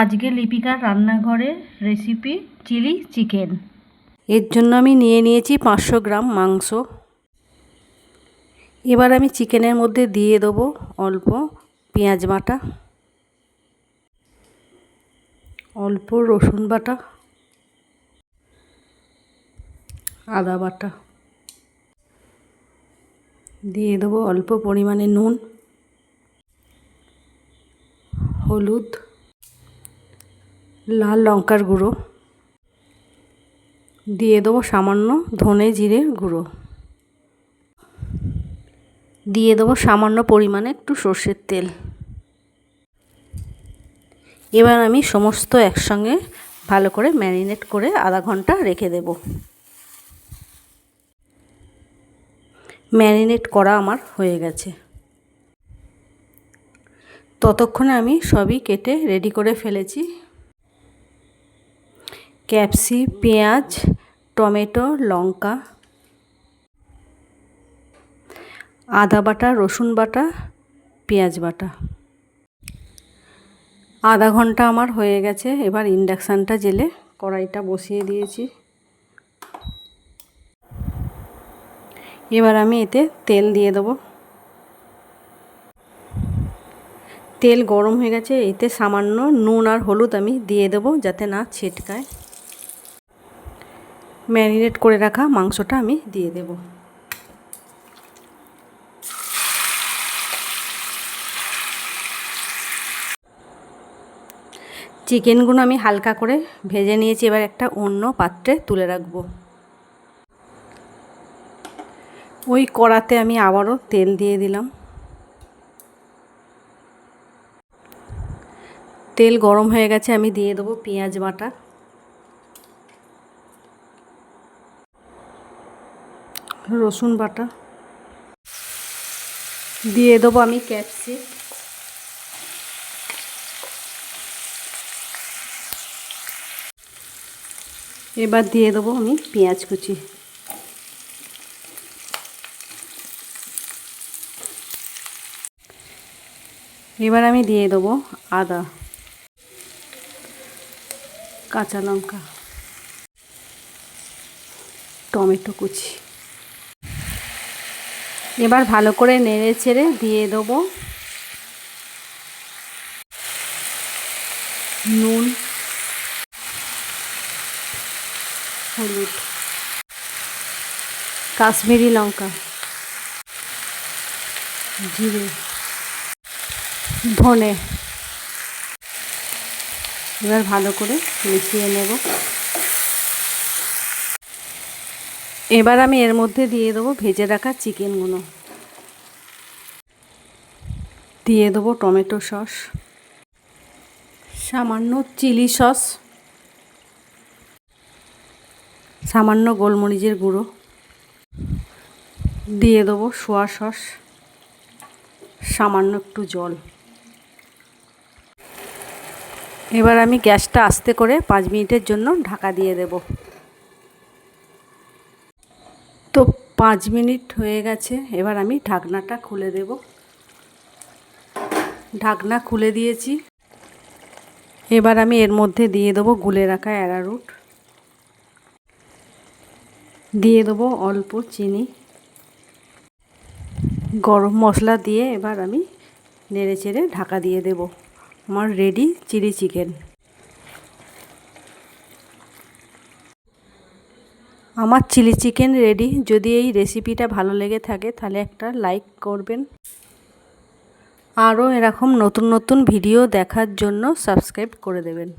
আজকে লিপিকার রান্নাঘরের recipe chilli chicken. এর জন্য আমি নিয়ে নিয়েছি পাঁচশো গ্রাম মাংস। এবার আমি চিকেনের মধ্যে দিয়ে দেবো অল্প পেঁয়াজ বাটা, অল্প রসুন বাটা, আদা বাটা। দিয়ে দেবো অল্প পরিমাণে নুন, হলুদ লাল লঙ্কার গুঁড়ো। দিয়ে দেবো সামান্য ধনে জিরের গুঁড়ো। দিয়ে দেবো সামান্য পরিমাণে একটু সর্ষের তেল। এবার আমি সমস্ত একসঙ্গে ভালো করে ম্যারিনেট করে আধা ঘণ্টা রেখে দেব। ম্যারিনেট করা আমার হয়ে গেছে। ততক্ষণে আমি সবই কেটে রেডি করে ফেলেছি। ক্যাপসি, পেঁয়াজ, টমেটো, লঙ্কা, আদা বাটা, রসুন বাটা, পেঁয়াজ বাটা। আধা ঘণ্টা আমার হয়ে গেছে, এবার ইন্ডাকশানটা জেলে কড়াইটা বসিয়ে দিয়েছি। এবার আমি এতে তেল দিয়ে দেবো। তেল গরম হয়ে গেছে, এতে সামান্য নুন আর হলুদ আমি দিয়ে দেবো যাতে না ছিটকায়। ম্যারিনেট করে রাখা মাংসটা আমি দিয়ে দেব। চিকেনগুলো আমি হালকা করে ভেজে নিয়েছি, এবার একটা অন্য পাত্রে তুলে রাখব। ওই কড়াতে আমি আবারও তেল দিয়ে দিলাম। তেল গরম হয়ে গেছে, আমি দিয়ে দেবো পেঁয়াজ বাটা। রসুন বাটা। দিয়ে দেবো আমি ক্যাপসি এবার দিয়ে দেবো আমি পেঁয়াজ কুচি। এবার আমি দিয়ে দেবো আদা। কাঁচা লঙ্কা। টমেটো কুচি। এবার ভালো করে নেড়ে ছেড়ে দিয়ে দেবো। নুন, হলুদ, কাশ্মীরি লঙ্কা, জিরে, ধনে। এবার ভালো করে মিশিয়ে নেব। এবার আমি এর মধ্যে দিয়ে দেবো ভেজে রাখা চিকেনগুলো। দিয়ে দেবো টমেটো সস। সামান্য চিলি সস। সামান্য গোলমরিচের গুঁড়ো। দিয়ে দেবো সোয়া সস। সামান্য একটু জল। এবার আমি গ্যাসটা আস্তে করে পাঁচ মিনিটের জন্য ঢাকা দিয়ে দেব। তো পাঁচ মিনিট হয়ে গেছে, এবার আমি ঢাকনাটা খুলে দেব। ঢাকনা খুলে দিয়েছি। এবার আমি এর মধ্যে দিয়ে দেবো গুলে রাখা অ্যারারুট। দিয়ে দেবো অল্প চিনি। গরম মশলা দিয়ে এবার আমি নেড়ে চেড়ে ঢাকা দিয়ে দেব। আমার রেডি চিলি চিকেন আমার চিলি চিকেন রেডি। যদি এই রেসিপিটা ভালো লেগে থাকে, তাহলে একটা লাইক করবেন। আরও এরকম নতুন নতুন ভিডিও দেখার জন্য সাবস্ক্রাইব করে দেবেন।